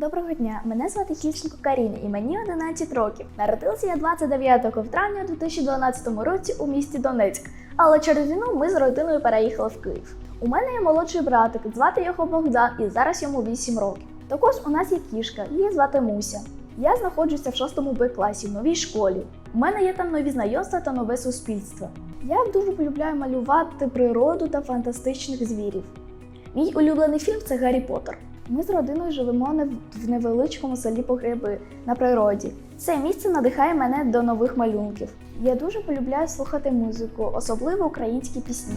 Доброго дня, мене звати Хільченко Каріна і мені 11 років. Народилася я 29 травня у 2012 році у місті Донецьк. Але через війну ми з родиною переїхали в Київ. У мене є молодший братик, звати його Богдан, і зараз йому 8 років. Також у нас є кішка, її звати Муся. Я знаходжуся в 6 Б класі в новій школі. У мене є там нові знайомства та нове суспільство. Я дуже полюбляю малювати природу та фантастичних звірів. Мій улюблений фільм це Гаррі Поттер. Ми з родиною живемо в невеличкому селі Погреби на природі. Це місце надихає мене до нових малюнків. Я дуже полюбляю слухати музику, особливо українські пісні.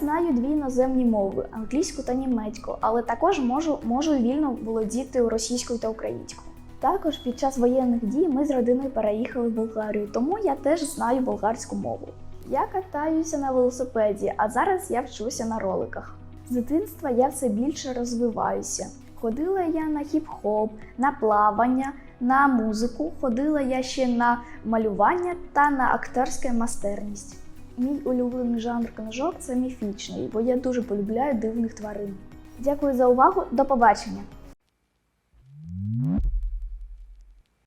Знаю дві іноземні мови англійську та німецьку, але також можу, можу вільно володіти російською та українською. Також під час воєнних дій ми з родиною переїхали в Болгарію, тому я теж знаю болгарську мову. Я катаюся на велосипеді, а зараз я вчуся на роликах. З дитинства я все більше розвиваюся. Ходила я на хіп-хоп, на плавання, на музику, ходила я ще на малювання та на акторську майстерність. Мій улюблений жанр книжок це міфічний, бо я дуже полюбляю дивних тварин. Дякую за увагу, до побачення!